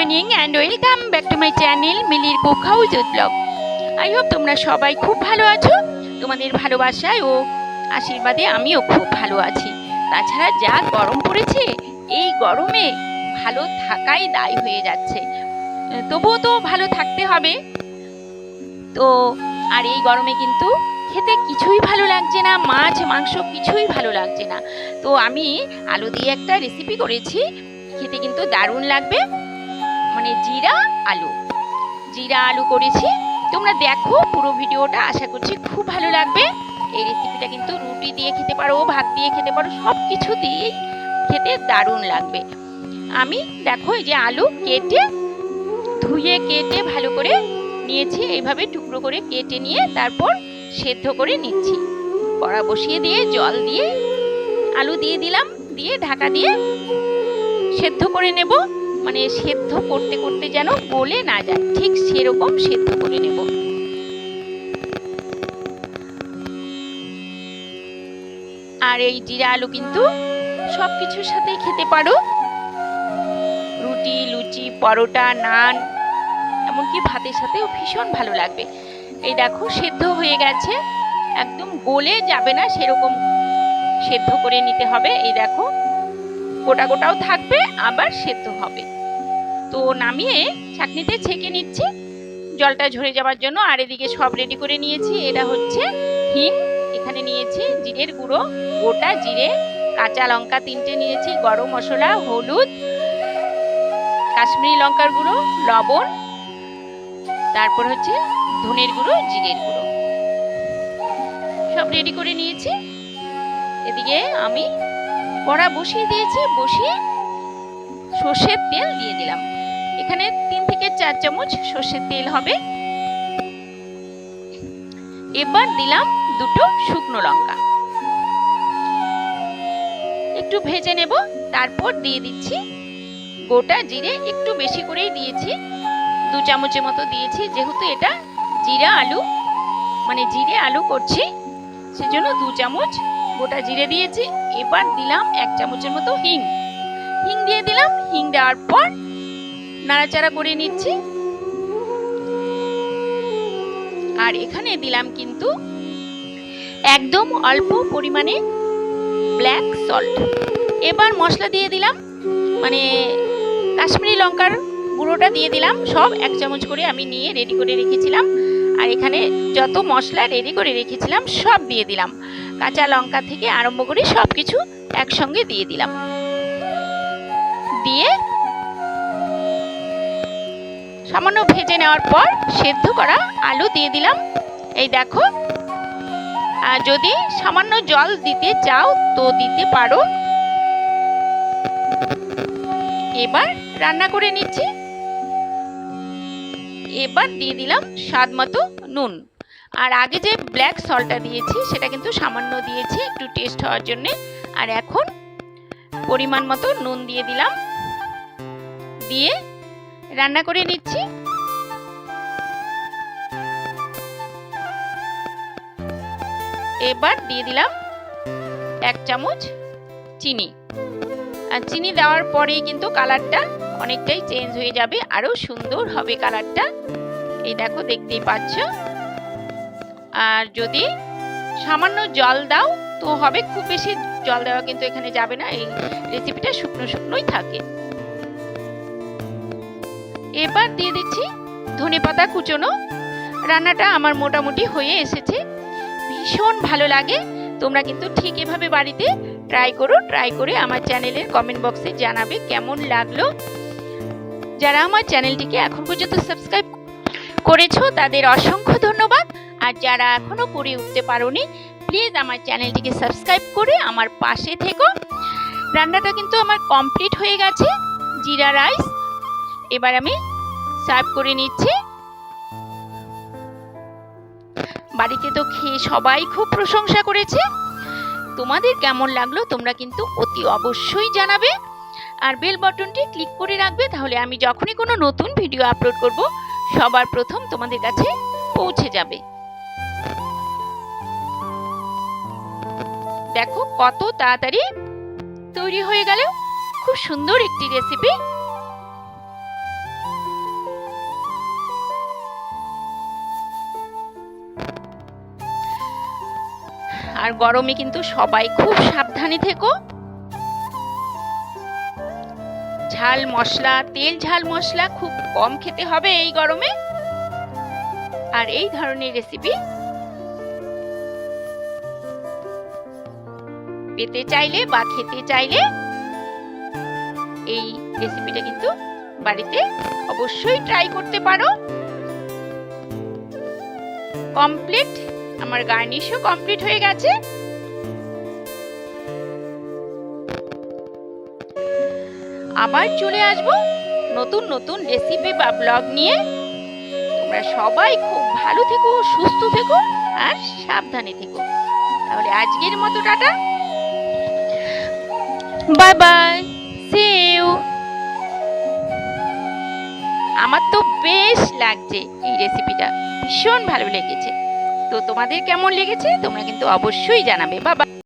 Morning and welcome back to my channel মিলির cook house blog I hope তোমরা সবাই খুব ভালো আছো। তোমাদের ভালোবাসায় ও আশীর্বাদে আমিও খুব ভালো আছি। তাছাড়া যা গরম পড়েছে, এই গরমে ভালো থাকাই দায় হয়ে যাচ্ছে। তবুও তো ভালো থাকতে হবে। তো, আর এই গরমে কিন্তু খেতে কিছুই ভালো লাগছে না, মাছ, মাংস কিছুই ভালো লাগছে না। তো আমি আলু দিয়ে একটা রেসিপি করেছি, খেতে কিন্তু দারুণ লাগবে। মানে জিরা আলু। জিরা আলু করেছি। তোমরা দেখো পুরো ভিডিওটা, আশা করছি খুব ভালো লাগবে। এই রেসিপিটা কিন্তু রুটি দিয়ে খেতে পারো, ভাত দিয়ে খেতে পারো সব কিছু দিয়েই খেতে দারুণ লাগবে। আমি দেখো এই যে আলু কেটে, ধুয়ে কেটে ভালো করে নিয়েছি। এইভাবে টুকরো করে কেটে নিয়ে তারপর সেদ্ধ করে নিচ্ছি। কড়া বসিয়ে দিয়ে জল দিয়ে আলু দিয়ে দিলাম। দিয়ে ঢাকা দিয়ে সেদ্ধ করে নেব। মানে সেদ্ধ করতে করতে যেন গলে না যায়। ঠিক সেরকম সেদ্ধ করে নেব। আর এই জিরা আলু কিন্তু সব কিছুর সাথেই খেতে পারো। রুটি, লুচি, পরোটা, নান, এমনকি ভাতের সাথেও ভীষণ ভালো লাগবে। এই দেখো সেদ্ধ হয়ে গেছে। একদম গলে যাবে না, সেরকম সেদ্ধ করে নিতে হবে। এই দেখো গোটা গোটাও থাকবে, আবার সেদ্ধ হবে। তো নামিয়ে ছাঁকনিতে ছেঁকে নিচ্ছি। জলটা ঝরে যাওয়ার জন্য আর এদিকে সব রেডি করে নিয়েছি। এটা হচ্ছে হিং। এখানে নিয়েছি জিরের গুঁড়ো, গোটা জিরে, কাঁচা লঙ্কা তিনটে নিয়েছি, গরম মশলা, হলুদ, কাশ্মীরি লঙ্কার গুঁড়ো, লবণ, তারপর হচ্ছে ধনের গুঁড়ো, জিরের গুঁড়ো। সব রেডি করে নিয়েছি। এদিকে আমি কড়া বসিয়ে দিয়েছি, বসিয়ে সর্ষের তেল দিয়ে দিলাম। এখানে তিন থেকে চার চামচ সর্ষের তেল হবে। এবার দিলাম দুটো শুকনো লঙ্কা। একটু ভেজে নেব, তারপর দিয়ে দিচ্ছি গোটা জিরে, একটু বেশি করেই দিয়েছি। দু চামচের মতো দিয়েছি, যেহেতু এটা জিরা আলু মানে জিরে আলু করছি, সেজন্য দু চামচ গোটা জিরে দিয়েছি, এবার দিলাম এক চামচের মতো হিং। হিং দিয়ে দিলাম, হিং দেওয়ার পর নাড়াচাড়া করে নিচ্ছি। আর এখানে দিলাম কিন্তু একদম অল্প পরিমাণে ব্ল্যাক সল্ট। এবার মশলা দিয়ে দিলাম মানে কাশ্মীরি লঙ্কার গুঁড়োটা দিয়ে দিলাম, সব এক চামচ করে আমি নিয়ে রেডি করে রেখেছিলাম। আর এখানে যত মশলা রেডি করে রেখেছিলাম, সব দিয়ে দিলাম। কাঁচা লঙ্কা থেকে আরম্ভ করে সব কিছু একসঙ্গে দিয়ে দিলাম। দিয়ে সামান্য ভেজে নেওয়ার পর সেদ্ধ করা আলু দিয়ে দিলাম। এই দেখো আর যদি সামান্য জল দিতে চাও তো দিতে পারো। এবার রান্না করে নিচ্ছি। এবার দিয়ে দিলাম স্বাদ মতো নুন। আর আগে যে ব্ল্যাক সল্টটা দিয়েছি, সেটা কিন্তু সামান্য দিয়েছি একটু টেস্ট হওয়ার জন্য। আর এখন পরিমাণ মতো নুন দিয়ে দিলাম। দিয়ে রান্না করে নিচ্ছি। এবার দিয়ে দিলাম এক চামচ চিনি। আর চিনি দেওয়ার পরেই কিন্তু কালারটা অনেকটাই চেঞ্জ হয়ে যাবে, আরও সুন্দর হবে কালারটা। এই দেখো, দেখতেই পাচ্ছ। আর যদি সামান্য জল দাও, তো হবে খুব বেশি জল দেওয়া কিন্তু এখানে যাবে না। এই রেসিপিটা শুকনো শুকনোই থাকে। এবার দিয়ে দিচ্ছি ধনে পাতা কুচোনো। রান্নাটা আমার মোটামুটি হয়ে এসেছে। ভীষণ ভালো লাগে। তোমরা কিন্তু ঠিক এভাবে বাড়িতে ট্রাই করো ট্রাই করে আমার চ্যানেলের কমেন্ট বক্সে জানাবে কেমন লাগল। যারা আমার চ্যানেলটিকে এখন পর্যন্ত সাবস্ক্রাইব করেছ, তাদের অসংখ্য ধন্যবাদ। আর যারা এখনও করে উঠতে পারোনি প্লিজ আমার চ্যানেলটিকে সাবস্ক্রাইব করে আমার পাশে থেকো। রান্নাটা কিন্তু আমার কমপ্লিট হয়ে গেছে, জিরা রাইস এবার আমি সার্ভ করে নিচ্ছি। বাড়িতে তো খেয়ে সবাই খুব প্রশংসা করেছে। তোমাদের কেমন লাগল তোমরা কিন্তু অতি অবশ্যই জানাবে। আর বেল বাটনটি ক্লিক করে রাখবে, তাহলে আমি যখনই কোনো নতুন ভিডিও আপলোড করব, সবার প্রথম তোমাদের কাছে পৌঁছে যাবে। দেখো কত তাড়াতাড়ি তৈরি হয়ে গেল। খুব সুন্দর একটি রেসিপি আর গরমে কিন্তু সবাই খুব সাবধানে থেকো। ঝাল মশলা, তেল ঝাল মশলা খুব কম খেতে হবে এই গরমে। আর এই ধরনের রেসিপি পেতে চাইলে বা খেতে চাইলে এই রেসিপিটা কিন্তু বাড়িতে অবশ্যই ট্রাই করতে পারো। কমপ্লিট আমার গার্নিশও কমপ্লিট হয়ে গেছে। আবার চলে আসব নতুন নতুন রেসিপি বা ব্লগ নিয়ে। তোমরা সবাই খুব ভালো থেকো, সুস্থ থেকো আর সাবধানে থেকো। তাহলে আজকের মতো, tata. Bye bye see you আমার তো বেশ লাগছে এই রেসিপিটা ভীষণ ভালো লেগেছে। তো তোমাদের কেমন লেগেছে? তোমরা কিন্তু অবশ্যই জানাবে। বাবা